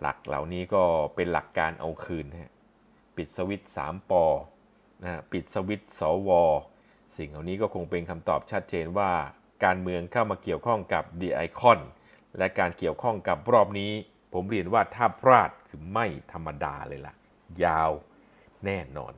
หลักเหล่านี้ก็เป็นหลักการเอาคืนฮะปิดสวิตสามปอนะฮะปิดสวิตสว สิ่งเหล่านี้ก็คงเป็นคำตอบชัดเจนว่า การเมืองเข้ามาเกี่ยวข้องกับดีไอคอนและการเกี่ยวข้องกับรอบนี้ ผมเรียนว่าถ้าพลาดคือไม่ธรรมดาเลยล่ะ ยาวแน่นอน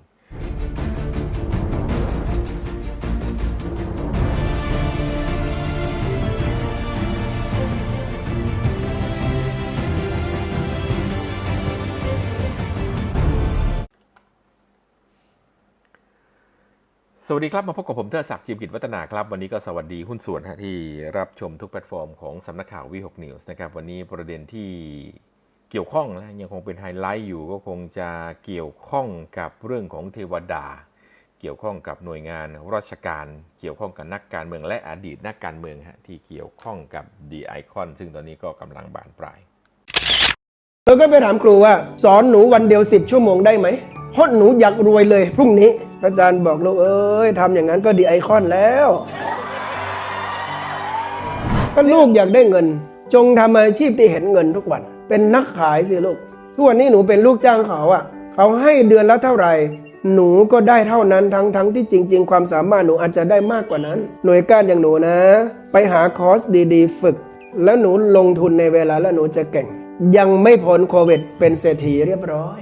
สวัสดีครับ มาพบกับผมเทอศักดิ์จิมกิจวัฒนาครับ วันนี้ก็สวัสดีหุ้นส่วนฮะที่รับชมทุกแพลตฟอร์มของสำนักข่าววีหกนิวส์นะครับ วันนี้ประเด็นที่เกี่ยวข้องนะยังคงเป็นไฮไลท์อยู่ก็คงจะเกี่ยวข้องกับเรื่องของเทวดา เกี่ยวข้องกับหน่วยงานราชการ เกี่ยวข้องกับนักการเมืองและอดีตนักการเมืองฮะที่เกี่ยวข้องกับดีไอคอนซึ่งตอนนี้ก็กำลังบานปลายเราก็ไปถามครูว่า สอนหนูวันเดียวสิบชั่วโมงได้ไหมเพราะหนูอยากรวยเลยพรุ่งนี้ อาจารย์บอกลูกเอ้ยทำอย่างนั้นก็ดีไอคอนแล้วก็ลูกอยากได้เงิน จงทำอาชีพที่เห็นเงินทุกวัน เป็นนักขายสิลูกทุกวันนี้หนูเป็นลูกจ้างเขาอะเขาให้เดือนละเท่าไหร่หนูก็ได้เท่านั้นทั้งทั้งที่จริง ๆ ความสามารถหนูอาจจะได้มากกว่านั้น หน่วยการอย่างหนูนะ ไปหาคอร์สดีๆ ฝึก แล้วหนูลงทุนในเวลาแล้วหนูจะเก่ง ยังไม่พ้นโควิดเป็นเศรษฐีเรียบร้อย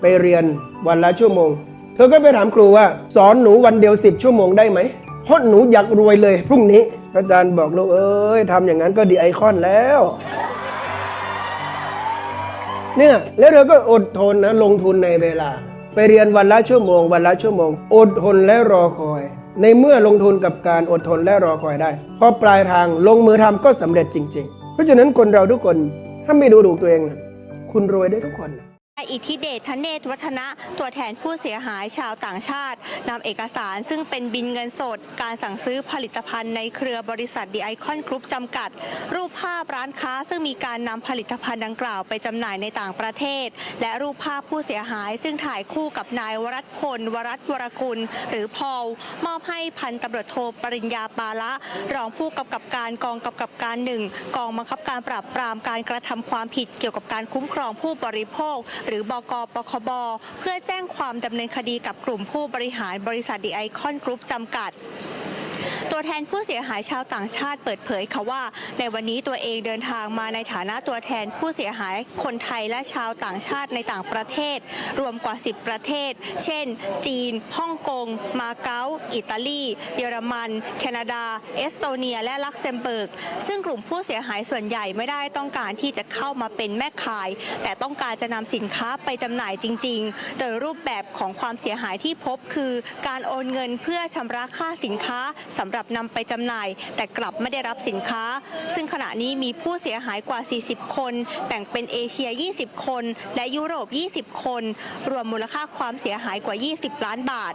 ไปเรียนวันละชั่วโมง เธอก็ไปถามครูว่า สอนหนูวันเดียวสิบชั่วโมงได้ไหมเพราะหนูอยากรวยเลยพรุ่งนี้ อาจารย์บอกลูกเอ้ยทำอย่างนั้นก็ดีไอคอนแล้วเนี่ยแล้วเธอก็อดทนนะลงทุนในเวลา ไปเรียนวันละชั่วโมง วันละชั่วโมง อดทนและรอคอย ในเมื่อลงทุนกับการอดทนและรอคอยได้พอปลายทางลงมือทำก็สำเร็จจริง ๆ เพราะฉะนั้นคนเราทุกคนถ้าไม่ดูถูกตัวเองนะคุณรวยได้ทุกคนนะ อิทธิเดชทเนศวัฒนะตัวแทนผู้เสียหายชาวต่างชาตินำเอกสารซึ่งเป็นบินเงินสด การสั่งซื้อผลิตภัณฑ์ในเครือบริษัทดีไอคอนกรุ๊ปจำกัด รูปภาพร้านค้าซึ่งมีการนำผลิตภัณฑ์ดังกล่าวไปจำหน่ายในต่างประเทศ และรูปภาพผู้เสียหาย ซึ่งถ่ายคู่กับนายวรัตพลวรัตวรกุล หรือพอลมอบให้พันตำรวจโทปริญญาปาละรองผู้กำกับการกองกำกับการหนึ่งกองบังคับการปราบปรามการกระทำความผิดเกี่ยวกับการคุ้มครองผู้บริโภคหรือบกปคบ เพื่อแจ้งความดำเนินคดีกับกลุ่มผู้บริหารบริษัทดีไอคอนกรุ๊ปจำกัด ตัวแทนผู้เสียหายชาวต่างชาติเปิดเผยค่ะว่า ในวันนี้ตัวเองเดินทางมาในฐานะตัวแทนผู้เสียหายคนไทยและชาวต่างชาติในต่างประเทศ รวมกว่า 10 ประเทศ เช่น จีน ฮ่องกง มาเก๊า อิตาลี เยอรมัน แคนาดา เอสโตเนีย และลักเซมเบิร์ก ซึ่งกลุ่มผู้เสียหายส่วนใหญ่ไม่ได้ต้องการที่จะเข้ามาเป็นแม่ขาย แต่ต้องการจะนำสินค้าไปจำหน่ายจริง ๆ โดยรูปแบบของความเสียหายที่พบคือ การโอนเงินเพื่อชำระค่าสินค้าสำหรับนำไปจำหน่าย แต่กลับไม่ได้รับสินค้า ซึ่งขณะนี้มีผู้เสียหายกว่า 40 คน แบ่งเป็นเอเชีย 20 คน และยุโรป 20 คน รวมมูลค่าความเสียหายกว่า 20 ล้านบาท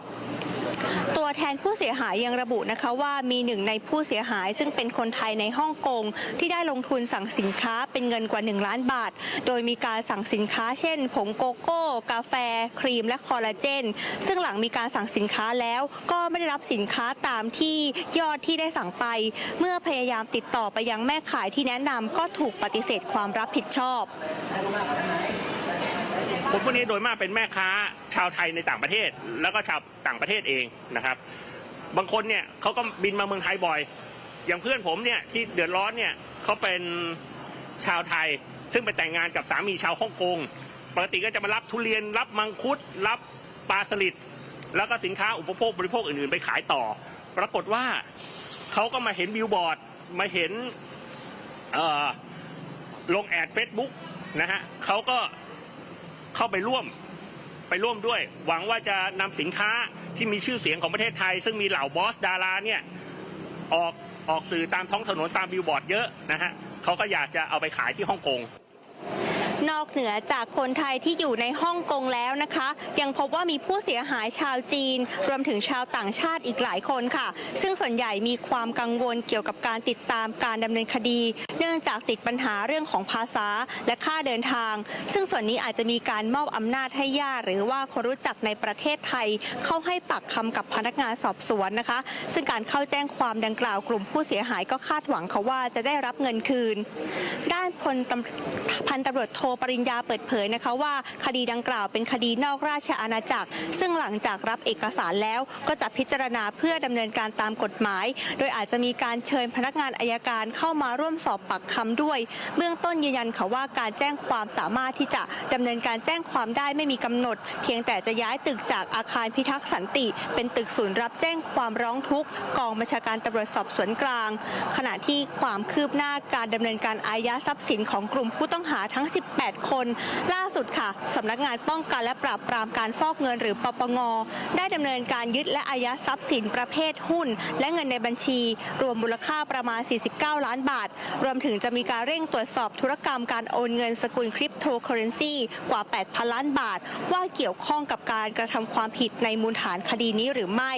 ตัวแทนผู้เสียหายยังระบุนะคะว่ามีหนึ่งในผู้เสียหาย ซึ่งเป็นคนไทยในฮ่องกงที่ได้ลงทุนสั่งสินค้าเป็นเงินกว่า 1 ล้านบาท โดยมีการสั่งสินค้าเช่น ผงโกโก้ กาแฟ ครีม และคอลลาเจน ซึ่งหลังมีการสั่งสินค้าแล้ว ก็ไม่ได้รับสินค้าตามที่ยอดที่ได้สั่งไป เมื่อพยายามติดต่อไปยังแม่ขายที่แนะนำก็ถูกปฏิเสธความรับผิดชอบ คนพวกนี้โดยมากเป็นแม่ค้าชาวไทยในต่างประเทศ แล้วก็ชาวต่างประเทศเองนะครับ บางคนเนี่ยเขาก็บินมาเมืองไทยบ่อย อย่างเพื่อนผมเนี่ยที่เดือดร้อนเนี่ยเขาเป็นชาวไทย ซึ่งไปแต่งงานกับสามีชาวฮ่องกงปกติก็จะมารับทุเรียนรับมังคุด รับปลาสลิดแล้วก็สินค้าอุปโภคบริโภคอื่นๆ ไปขายต่อ ปรากฏว่าเขาก็มาเห็นบิลบอร์ดมาเห็นลงแอดเฟซบุ๊กนะฮะเขาก็ เข้าไปร่วมไปร่วมด้วย หวังว่าจะนำสินค้าที่มีชื่อเสียงของประเทศไทย ซึ่งมีเหล่าบอสดาราเนี่ยออกออกสื่อตามท้องถนนตามบิลบอร์ดเยอะนะฮะเขาก็อยากจะเอาไปขายที่ฮ่องกง นอกเหนือจากคนไทยที่อยู่ในฮ่องกงแล้วนะคะ ยังพบว่ามีผู้เสียหายชาวจีน รวมถึงชาวต่างชาติอีกหลายคนค่ะ ซึ่งส่วนใหญ่มีความกังวลเกี่ยวกับการติดตามการดำเนินคดี เนื่องจากติดปัญหาเรื่องของภาษาและค่าเดินทาง ซึ่งส่วนนี้อาจจะมีการมอบอำนาจให้ญาติหรือว่าคนรู้จักในประเทศไทย เข้าให้ปากคำกับพนักงานสอบสวนนะคะ ซึ่งการเข้าแจ้งความดังกล่าวกลุ่มผู้เสียหายก็คาดหวังเขาว่าจะได้รับเงินคืน ด้านพลตพันตำรวจโทปริญญาเปิดเผยนะคะว่าคดีดังกล่าวเป็นคดีนอกราชอาณาจักร ซึ่งหลังจากรับเอกสารแล้วก็จะพิจารณาเพื่อดำเนินการตามกฎหมาย โดยอาจจะมีการเชิญพนักงานอายการเข้ามาร่วมสอบปากคำด้วย เบื้องต้นยืนยันค่ะว่าการแจ้งความสามารถที่จะดำเนินการแจ้งความได้ไม่มีกำหนด เพียงแต่จะย้ายตึกจากอาคารพิทักษ์สันติ เป็นตึกศูนย์รับแจ้งความร้องทุกข์กองบัญชาการตำรวจสอบสวนกลาง ขณะที่ความคืบหน้าการดำเนินการอายัดทรัพย์สินของกลุ่มผู้ต้องหาทั้ง 8 คน ล่าสุดค่ะสำนักงานป้องกันและปราบปรามการฟอกเงินหรือปปง ได้ดำเนินการยึดและอายัดทรัพย์สินประเภทหุ้น และเงินในบัญชี รวมมูลค่าประมาณ 49 ล้านบาท รวมถึงจะมีการเร่งตรวจสอบธุรกรรมการโอนเงินสกุลคริปโตเคอเรนซีกว่า 8,000 ล้านบาท ว่าเกี่ยวข้องกับการกระทำความผิดในมูลฐานคดีนี้หรือไม่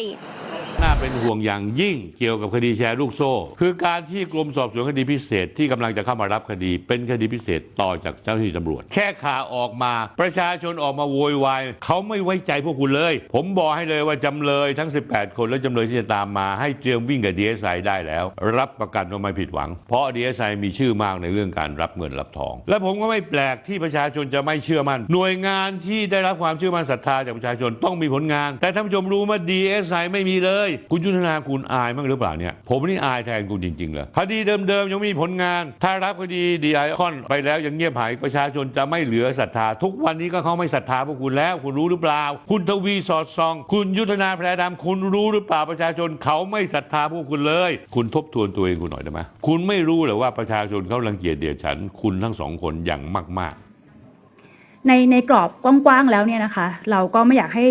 น่าเป็นห่วงอย่างยิ่งเกี่ยวกับคดีแชร์ลูกโซ่ คือการที่กรมสอบสวนคดีพิเศษที่กำลังจะเข้ามารับคดีเป็นคดีพิเศษต่อจากเจ้าหน้าที่ตำรวจ แค่ข่าวออกมา ประชาชนออกมาโวยวายเขาไม่ไว้ใจพวกคุณเลย ผมบอกให้เลยว่าจำเลยทั้ง 18 คนและจำเลยที่จะตามมาให้เตรียมวิ่งกับดีเอสไอได้แล้ว รับประกันว่าไม่ผิดหวัง เพราะดีเอสไอมีชื่อมากในเรื่องการรับเงินรับทอง และผมก็ไม่แปลกที่ประชาชนจะไม่เชื่อมั่นหน่วยงานที่ได้รับความเชื่อมั่นศรัทธาจากประชาชนต้องมีผลงาน แต่ท่านผู้ชมรู้ว่าดีเอสไอไม่มีเลย คุณยุทธนาคุณอายมั้างหรือเปล่าเนี่ยผมนี่อายแทนคุณจริงๆเลยคดีเดิมๆยังม่มีผลงาน ถ้ารับคดีดีไอคอนไปแล้วยังเงียบหายประชาชนจะไม่เหลือศรัทธา ทุกวันนี้ก็เขาไม่ศรัทธาพวกคุณแล้ว คุณรู้หรือเปล่า คุณทวีสอดส่อง คุณยุทธนาแพรดำคุณรู้หรือเปล่าประชาชนเขาไม่ศรัทธาพวกคุณเลย คุณทบทวนตัวเองคุณหน่อยได้ไหมคุณไม่รู้หรือว่าประชาชนเขารังเกียจเดียดฉัน คุณทั้งสองคนอย่างมาก ๆ ในในกรอบกว้างๆแล้วเนี่ยนะคะ เราก็ไม่อยากให้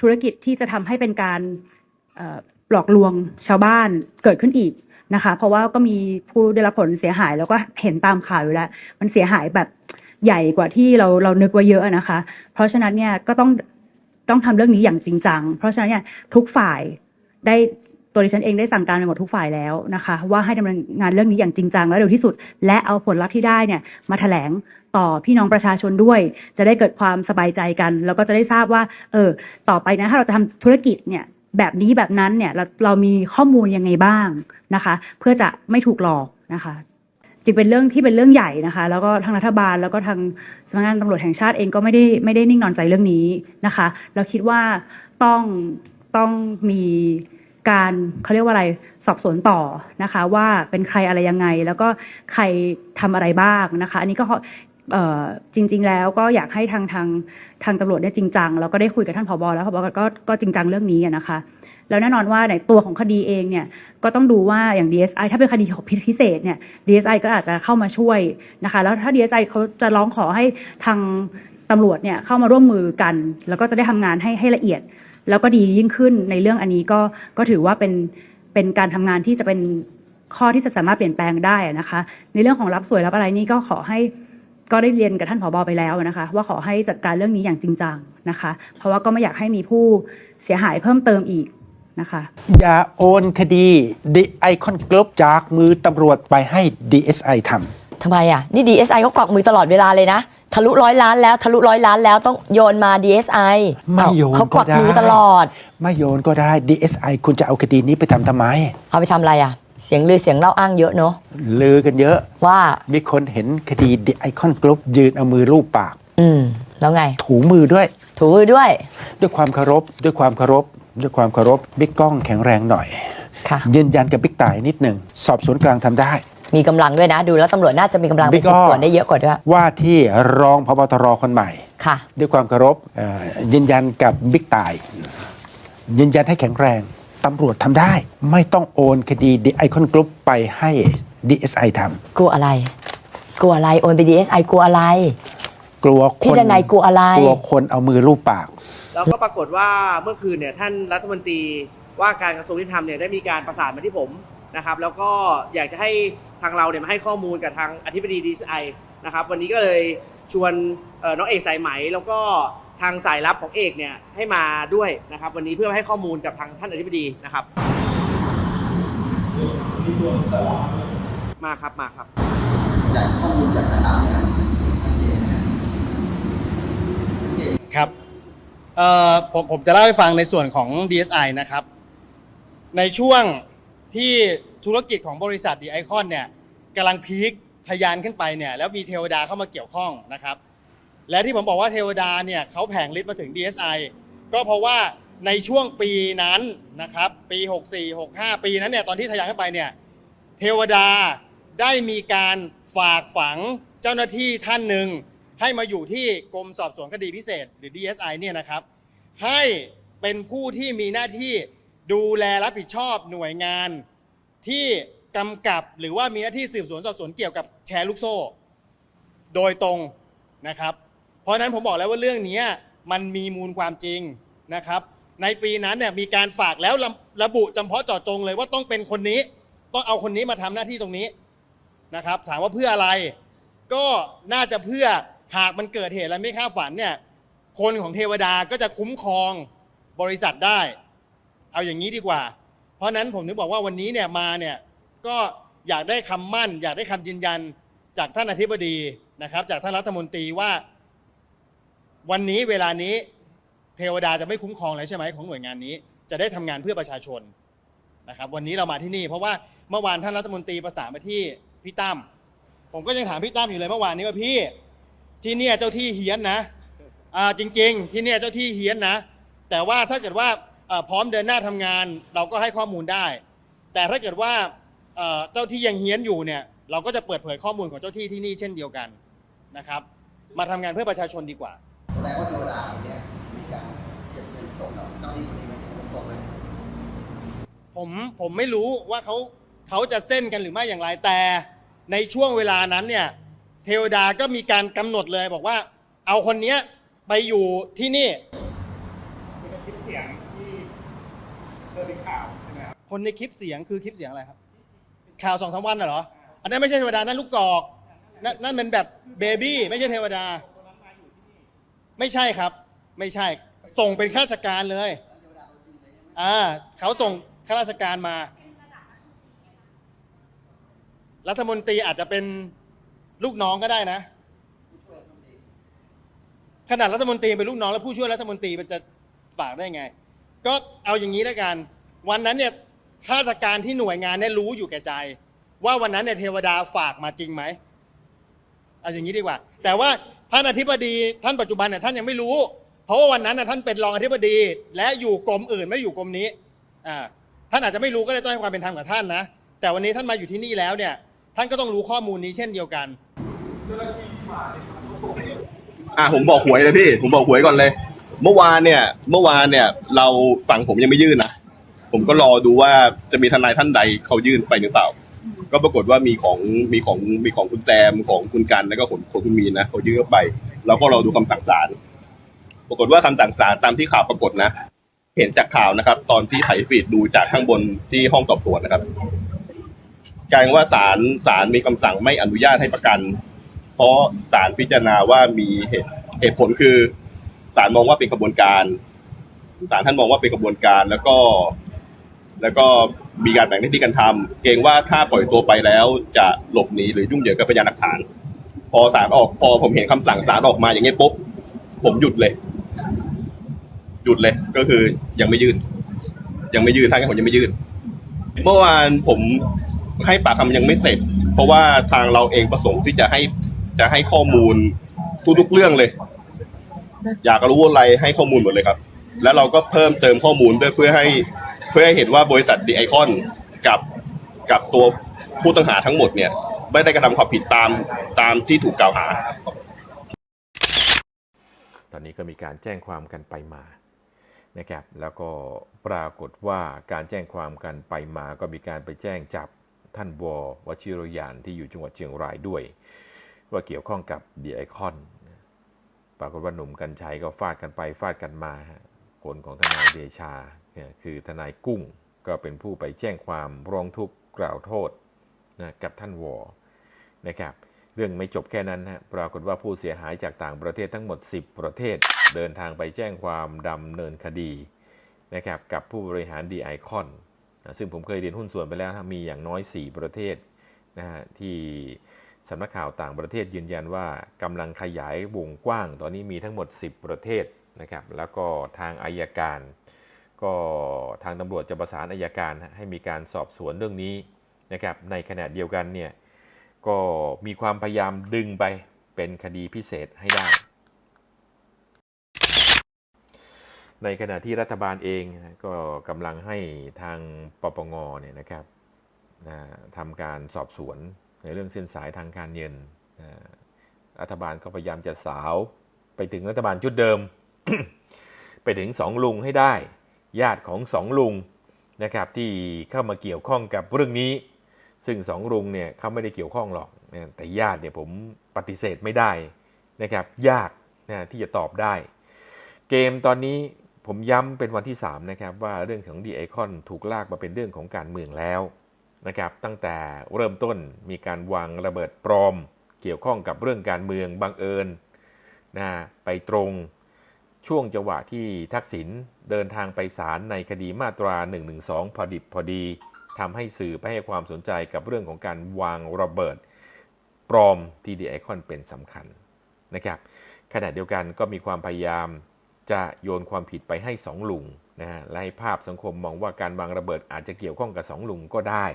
ธุรกิจที่จะทำให้เป็นการหลอกลวงชาวบ้านเกิดขึ้นอีก นะคะ เพราะว่าก็มีผู้ได้รับผลเสียหายแล้วก็เห็นตามข่าวอยู่แล้ว มันเสียหายแบบใหญ่กว่าที่เราเรานึกไว้เยอะนะคะ เพราะฉะนั้นเนี่ยก็ต้องต้องทำเรื่องนี้อย่างจริงจัง เพราะฉะนั้นเนี่ยทุกฝ่ายได้ตัวดิฉันเองได้สั่งการไปหมดทุกฝ่ายแล้วนะคะ ว่าให้ดำเนินงานเรื่องนี้อย่างจริงจังและเร็วที่สุด และเอาผลลัพธ์ที่ได้เนี่ยมาแถลงต่อพี่น้องประชาชนด้วย จะได้เกิดความสบายใจกัน แล้วก็จะได้ทราบว่า เออ ต่อไปนะถ้าเราจะทำธุรกิจเนี่ย แบบนี้แบบนั้นเนี่ยเราเรามีข้อมูลยังไงบ้างนะคะ เพื่อจะไม่ถูกหลอกนะคะจึงเป็นเรื่องที่เป็นเรื่องใหญ่นะคะ แล้วก็ทางรัฐบาลแล้วก็ทางสำนักงานตำรวจแห่งชาติเองก็ไม่ได้ไม่ได้นิ่งนอนใจเรื่องนี้นะคะ เราคิดว่าต้องต้องมีการเขาเรียกว่าอะไรสอบสวนต่อนะคะ ว่าเป็นใครอะไรยังไง แล้วก็ใครทำอะไรบ้างนะคะ อันนี้ก็เจริง ๆ แล้วก็อยากให้ทางทางทางตำรวจเนี่ยจริงจังแล้วก็ได้คุยกับท่านผบแล้วผบก็ก็จริงจังเรื่องนี้นะคะ แล้วแน่นอนว่าในตัวของคดีเองเนี่ยก็ต้องดูว่าอย่าง DSI ถ้าเป็นคดีของพิเศษเนี่ย DSI ก็อาจจะเข้ามาช่วยนะคะแล้วถ้า DSI เขาจะร้องขอให้ทางตำรวจเนี่ยเข้ามาร่วมมือกัน แล้วก็จะได้ทำงานให้ให้ละเอียด แล้วก็ดียิ่งขึ้นในเรื่องอันนี้ก็ก็ถือว่าเป็นเป็นการทำงานที่จะเป็นข้อที่จะสามารถเปลี่ยนแปลงได้นะคะ ในเรื่องของรับสวยรับอะไรนี่ก็ขอให้ ก็ได้เรียนกับท่านผอบอไปแล้วนะคะ ว่าขอให้จัดการเรื่องนี้อย่างจริงจังนะคะ เพราะว่าก็ไม่อยากให้มีผู้เสียหายเพิ่มเติมอีกนะคะอย่าโอนคดี The Icon Group จากมือตำรวจไปให้ DSI ทำทำไมอะ นี่ DSI เขากวักมือตลอดเวลาเลยนะ ทะลุร้อยล้านแล้ว ทะลุร้อยล้านแล้วต้องโยนมา DSI ไม่โยนเขากวักก็ได้มือตลอด ไม่โยนก็ได้ DSI คุณจะเอาคดีนี้ไปทำทำไม เอาไปทำอะไรอะ เสียงลือเสียงเล่าอ้างเยอะเนอะลือกันเยอะ ว่ามีคนเห็นคดี The Icon Group ยืนเอามือลูบปาก อืมแล้วไง ถูมือด้วย ถูมือด้วย ด้วยความเคารพ ด้วยความเคารพ ด้วยความเคารพบิ๊กก้องแข็งแรงหน่อยค่ะยืนยันกับบิ๊กต่ายนิดหนึ่งสอบสวนกลางทำได้ มีกำลังด้วยนะ ดูแล้วตำรวจน่าจะมีกำลังไปบิ๊กสืบอ้อสวนได้เยอะกว่าด้วยว่าที่รองพบตรคนใหม่ค่ะ ด้วยความเคารพเอ่อยืนยันกับบิ๊กต่าย ยืนยันให้แข็งแรง ตำรวจทำได้ ไม่ต้องโอนคดี The Icon Group ไปให้ DSI ทกลัวอะไร กลัวอะไร โอนไป DSI กลัวอะไรำกลัวคพี่นดนัยกลัวอะไร กลัวคนเอามือลูบปาก แล้วก็ปรากฏว่าเมื่อคืนเนี่ยท่านรัฐมนตรีว่าการกระทรวงยุติธรรมเนี่ยได้มีการประสานมาที่ผมนะครับ แล้วก็อยากจะให้ทางเราเนี่ยมาให้ข้อมูลกับทางอธิบดีดีไอนะครับ วันนี้ก็เลยชวนเอ่อน้องเอกสายไหมแล้วก็ ทางสายลับของเอกเนี่ยให้มาด้วยนะครับ วันนี้เพื่อให้ข้อมูลกับทางท่านอธิบดีนะครับ มาครับมาครับครับเอ่อผมผมจะเล่าให้ฟังในส่วนของ DSI นะครับ ในช่วงที่ธุรกิจของบริษัทดีไอคอนเนี่ยกำลังพีคทะยานขึ้นไปเนี่ยแล้วมีเทวดาเข้ามาเกี่ยวข้องนะครับ และที่ผมบอกว่าเทวดาเนี่ยเขาแผงฤทธิ์มาถึง DSI ก็เพราะว่าในช่วงปีนั้นนะครับปี 64 65 ปีนั้นเนี่ยตอนที่ทะยานขึ้นไปเนี่ยเทวดาได้มีการฝากฝังเจ้าหน้าที่ท่านหนึ่ง ให้มาอยู่ที่กรมสอบสวนคดีพิเศษ หรือ DSI เนี่ยนะครับ ให้เป็นผู้ที่มีหน้าที่ดูแลรับผิดชอบหน่วยงานที่กำกับหรือว่ามีหน้าที่สืบสวนสอบสวนเกี่ยวกับแชร์ลูกโซ่ โดยตรงนะครับ เพราะฉะนั้นผมบอกแล้วว่าเรื่องนี้มันมีมูลความจริงนะครับ ในปีนั้นเนี่ยมีการฝากแล้วระระบุจำเพาะเจาะจงเลยว่าต้องเป็นคนนี้ ต้องเอาคนนี้มาทำหน้าที่ตรงนี้นะครับ ถามว่าเพื่ออะไร ก็น่าจะเพื่อหากมันเกิดเหตุอะไรไม่คาดฝันเนี่ยคนของเทวดาก็จะคุ้มครองบริษัทได้ เอาอย่างนี้ดีกว่า เพราะฉะนั้นผมถึงบอกว่าวันนี้เนี่ยมาเนี่ยก็อยากได้คำมั่น อยากได้คำยืนยันจากท่านอธิบดีนะครับ จากท่านรัฐมนตรีว่า วันนี้เวลานี้เทวดาจะไม่คุ้มครองแล้วใช่ไหมของหน่วยงานนี้ จะได้ทำงานเพื่อประชาชนนะครับวันนี้เรามาที่นี่ เพราะว่าเมื่อวานท่านรัฐมนตรีประสานมาที่พี่ตั้มผมก็ยังถามพี่ตั้มอยู่เลยเมื่อวานนี้ว่าพี่ที่เนี่ยเจ้าที่เฮี้ยนนะอ่าจริง ๆ ที่เนี่ยเจ้าที่เฮี้ยนนะ แต่ว่าถ้าเกิดว่าพร้อมเดินหน้าทำงาน เราก็ให้ข้อมูลได้ แต่ถ้าเกิดว่าเจ้าที่ยังเฮี้ยนอยู่เนี่ยเราก็จะเปิดเผยข้อมูลของเจ้าที่ที่นี่เช่นเดียวกันนะครับ มาทำงานเพื่อประชาชนดีกว่า แสดงว่าเทวดาเนี่ยมีการเก็บเงินส่งกับเจ้าหนี้คนนี้ไหมผมส่งไหมผมผมไม่รู้ว่าเขาเขาจะเส้นกันหรือไม่อย่างไรแต่ ในช่วงเวลานั้นเนี่ยเทวดาก็มีการกำหนดเลยบอกว่า เอาคนเนี้ยไปอยู่ที่นี่คนในคลิปเสียงคือคลิปเสียงอะไรครับ ข่าวสองสามวันน่ะเหรอ อันนั้นไม่ใช่เทวดานั่นลูกกอกนั่นนั่นเป็นแบบเบบี้ไม่ใช่เทวดา ไม่ใช่ครับ ไม่ใช่ ส่งเป็นข้าราชการเลยอ่าเขาส่งข้าราชการมา รัฐมนตรีอาจจะเป็นลูกน้องก็ได้นะ ขนาดรัฐมนตรีเป็นลูกน้องแล้วผู้ช่วยรัฐมนตรีมันจะฝากได้ไง ก็เอาอย่างนี้แล้วกัน วันนั้นเนี่ยข้าราชการที่หน่วยงานเนี่ยรู้อยู่แก่ใจ ว่าวันนั้นเนี่ยเทวดาฝากมาจริงไหมเอาอย่างนี้ดีกว่า แต่ว่า ท่านอธิบดีท่านปัจจุบันเนี่ยท่านยังไม่รู้ เพราะว่าวันนั้นน่ะท่านเป็นรองอธิบดี และอยู่กรมอื่นไม่อยู่กรมนี้อ่าท่านอาจจะไม่รู้ก็เลยต้องให้ความเป็นธรรมกับท่านนะ แต่วันนี้ท่านมาอยู่ที่นี่แล้วเนี่ย ท่านก็ต้องรู้ข้อมูลนี้เช่นเดียวกันอะผมบอกหวยเลยพี่ ผมบอกหวยก่อนเลย เมื่อวานเนี่ย เมื่อวานเนี่ย เราฝั่งผมยังไม่ยื่นนะผมก็รอดูว่าจะมีทนายท่านใดเขายื่นไปหรือเปล่า ก็ปรากฏว่ามีของมีของมีของคุณแซมของคุณกันแล้วก็ของของคุณมีนนะเขายื่นเข้าไปเราก็เรอดูคำสั่งศาลปรากฏว่าคำสั่งศาลตามที่ข่าวปรากฏนะ เห็นจากข่าวนะครับ ตอนที่ไถฟีดดูจากข้างบนที่ห้องสอบสวนนะครับกลายว่าศาลศาลมีคำสั่งไม่อนุญาตให้ประกัน เพราะศาลพิจารณาว่ามีเหตุเหตุผลคือศาลมองว่าเป็นกระบวนการศาลท่านมองว่าเป็นกระบวนการแล้วก็ แล้วก็ มีการแบ่งหน้าที่กันทำเกรงว่าถ้าปล่อยตัวไปแล้วจะหลบหนีหรือยุ่งเหยิงกับพยานหลักฐาน พอศาลออกพอผมเห็นคำสั่งศาลออกมาอย่างนี้ปุ๊บผมหยุดเลย หยุดเลย ก็คือยังไม่ยื่น ยังไม่ยื่นถ้างั้นผมยังไม่ยื่น เมื่อวานผมให้ปากคำยังไม่เสร็จ เพราะว่าทางเราเองประสงค์ที่จะให้จะให้ข้อมูลทุกๆเรื่องเลย อยากรู้อะไรให้ข้อมูลหมดเลยครับ แล้วเราก็เพิ่มเติมข้อมูลด้วยเพื่อให้ เพื่อให้เห็นว่าบริษัทดีไอคอนกับกับตัวผู้ต้องหาทั้งหมดเนี่ยไม่ได้กระทำความผิดตามตามที่ถูกกล่าวหา ตอนนี้ก็มีการแจ้งความกันไปมานะครับแล้วก็ปรากฏว่าการแจ้งความกันไปมาก็มีการไปแจ้งจับท่านวอวชิรยานที่อยู่จังหวัดเชียงรายด้วย ว่าเกี่ยวข้องกับดีไอคอนปรากฏว่าหนุ่มกัญชัยก็ฟาดกันไปฟาดกันมาฮะผลของทนายเดชา เนี่ยคือทนายกุ้งก็เป็นผู้ไปแจ้งความร้องทุกข์กล่าวโทษนะกับท่านวอนะครับเรื่องไม่จบแค่นั้นฮะปรากฏว่าผู้เสียหายจากต่างประเทศทั้งหมด 10 ประเทศ เดินทางไปแจ้งความดำเนินคดีนะครับกับผู้บริหารดีไอคอนซึ่งผมเคยเรียนหุ้นส่วนไปแล้วมีอย่างน้อย 4 ประเทศนะฮะที่สำนักข่าวต่างประเทศยืนยันว่ากำลังขยายวงกว้าง ตอนนี้มีทั้งหมด 10 ประเทศนะครับแล้วก็ทางอายการ ก็ทางตำรวจจะประสานอายการให้มีการสอบสวนเรื่องนี้นะครับในขณะเดียวกันเนี่ยก็มีความพยายามดึงไปเป็นคดีพิเศษให้ได้ ในขณะที่รัฐบาลเองก็กำลังให้ทางปปงเนี่ยนะครับทำการสอบสวนในเรื่องเส้นสายทางการเงินรัฐบาลก็พยายามจะสาวไปถึงรัฐบาลชุดเดิม ไปถึงสองลุงให้ได้ ญาติของสองลุงนะครับที่เข้ามาเกี่ยวข้องกับเรื่องนี้ ซึ่งสองลุงเนี่ยเขาไม่ได้เกี่ยวข้องหรอกนะแต่ญาติเนี่ยผมปฏิเสธไม่ได้นะครับยากนะที่จะตอบได้ เกมตอนนี้ผมย้ำเป็นวันที่3นะครับว่าเรื่องของดีไอคอนถูกลากมาเป็นเรื่องของการเมืองแล้วนะครับตั้งแต่เริ่มต้นมีการวางระเบิดปลอม เกี่ยวข้องกับเรื่องการเมืองบังเอิญนะไปตรง ช่วงจังหวะที่ทักษิณเดินทางไปศาลในคดีมาตรา 112 พอดิบพอดีทำให้สื่อไปให้ความสนใจกับเรื่องของการวางระเบิดปลอมที่ดีไอคอนเป็นสำคัญนะครับขณะเดียวกันก็มีความพยายามจะโยนความผิดไปให้สองลุงนะฮะและให้ภาพสังคมมองว่าการวางระเบิดอาจจะเกี่ยวข้องกับสองลุงก็ได้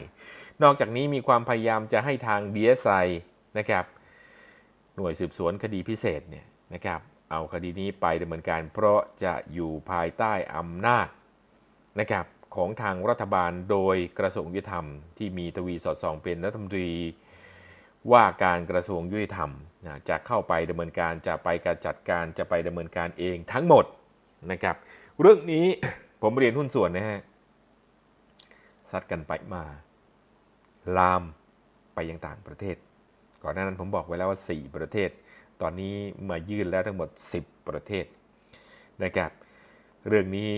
นอกจากนี้มีความพยายามจะให้ทาง DSI นะครับหน่วยสืบสวนคดีพิเศษเนี่ยนะครับ เอาคดีนี้ไปดำเนินการ เพราะจะอยู่ภายใต้อำนาจนะครับของทางรัฐบาลโดยกระทรวงยุติธรรม ที่มีทวีสอดส่องเป็นรัฐมนตรีว่าการกระทรวงยุติธรรมนะจะเข้าไปดำเนินการจะไปการจัดการจะไปดำเนินการเองทั้งหมดนะครับ เรื่องนี้ผมเรียนหุ้นส่วนนะฮะซัดกันไปมา ลามไปยังต่างประเทศ ก่อนหน้านั้นผมบอกไว้แล้วว่า 4 ประเทศ ตอนนี้มายื่นแล้วทั้งหมด 10 ประเทศนะครับ เรื่องนี้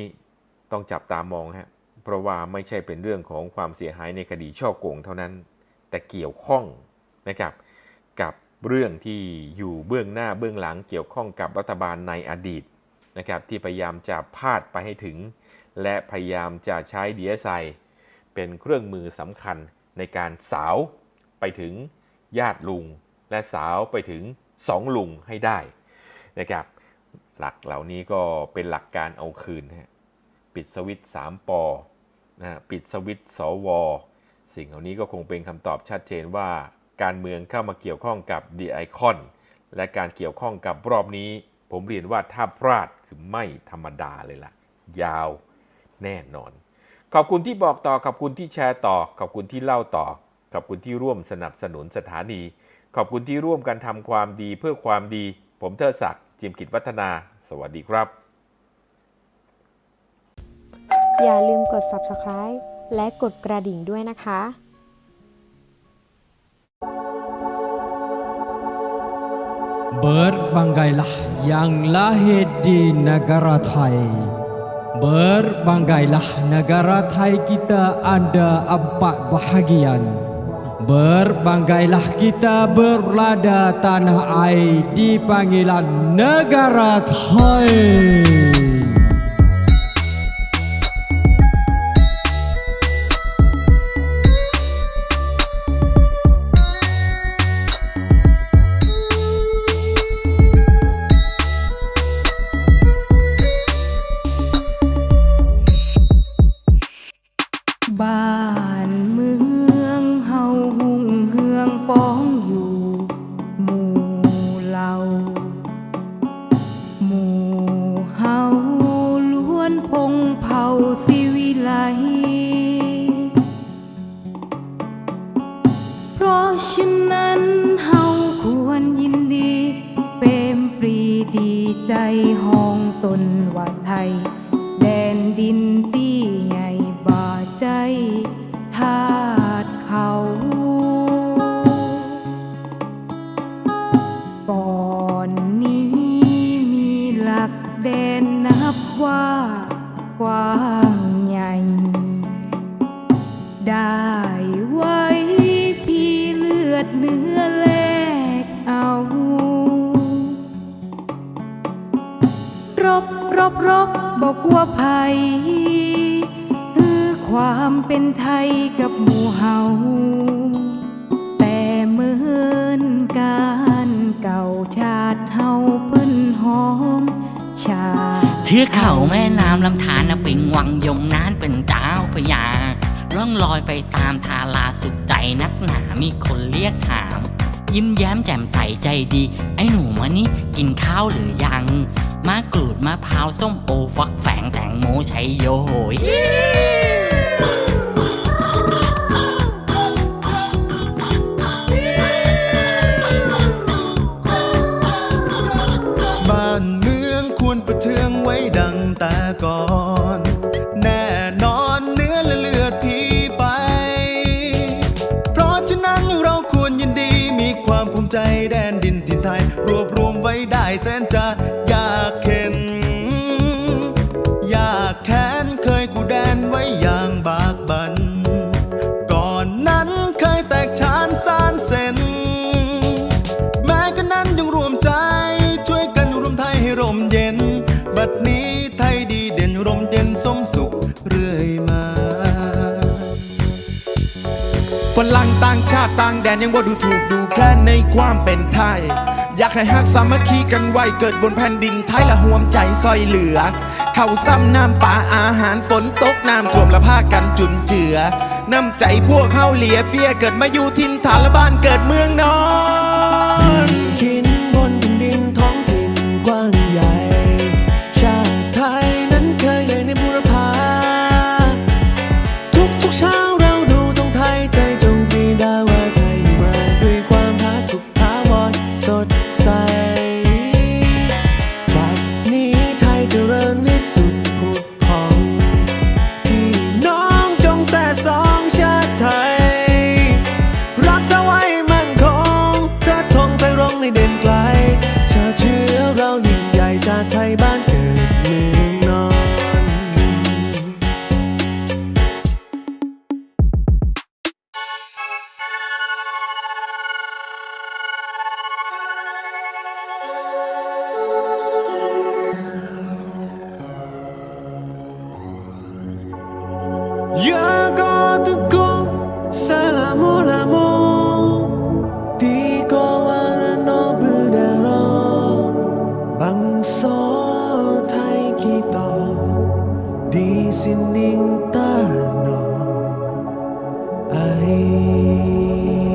ต้องจับตามองฮะเพราะว่าไม่ใช่เป็นเรื่องของความเสียหายในคดีช่อโกงเท่านั้น แต่เกี่ยวข้องนะครับกับเรื่องที่อยู่เบื้องหน้าเบื้องหลังเกี่ยวข้องกับรัฐบาลในอดีตนะครับที่พยายามจะพาดไปให้ถึง และพยายามจะใช้ DSI เป็นเครื่องมือสำคัญในการสาวไปถึงญาติลุง และสาวไปถึง สองลุงให้ได้นะครับหลักเหล่านี้ก็เป็นหลักการเอาคืนนะปิดสวิตช์3ปอนะปิดสวิตช์สวสิ่งเหล่านี้ก็คงเป็นคำตอบชัดเจนว่าการเมืองเข้ามาเกี่ยวข้องกับดีไอคอนและการเกี่ยวข้องกับรอบนี้ ผมเรียนว่าถ้าพลาดคือไม่ธรรมดาเลยล่ะ ยาวแน่นอน ขอบคุณที่บอกต่อ ขอบคุณที่แชร์ต่อ ขอบคุณที่เล่าต่อ ขอบคุณที่ร่วมสนับสนุนสถานี ขอบคุณที่ร่วมกันทำความดีเพื่อความดี ผมเทอศักดิ์จิมกิจวัฒนา สวัสดีครับ อย่าลืมกด subscribe และกดกระดิ่งด้วยนะคะ Berbangailah yang lahir di negara Thai Berbangailah negara Thai kita ada empat bahagian Berbangailah kita berlada tanah air di panggilan negara Thai รบรบรบบอกว่าภัยคือความเป็นไทยกับหมู่เฮาแต่เหมือนการเก่าชาติเฮาเปิ้นหอมชาเทือเขาแม่น้ำลำธารนะเป็นวังยมนานเป็นเจ้าพญาล่องลอยไปตามทาลาสุขใจนักหนามีคนเรียกถาม ยิ้มแย้มแจ่มใสใจดี ไอ้หนูมานี่กินข้าวหรือยัง มากรูดมะพร้าวส้มโอฟักแฝงแตงโมชัยโยโหยบ้านเมืองควรประเทืองไว้ดังแต่ก่อน แน่นอนเนื้อและเลือดพี่ไป เพราะฉะนั้นเราควรยินดีมีความภูมิใจแดนดินถิ่นไทย รวบรวมไว้ได้แสนจะาติต่างแดนยังว่าดูถูกดูแคลนในความเป็นไทย อยากให้ฮักสามัคคีกันไว้เกิดบนแผ่นดินไทยละห่วมใจซอยเหลือ เข่าซ้ำน้ำป่าอาหารฝนตกน้ำท่วมละพากันจุนเจือ น้ำใจพวกเข้าเหลียเฟียเกิดมาอยู่ทินฐานละบ้านเกิดเมืองนอน day.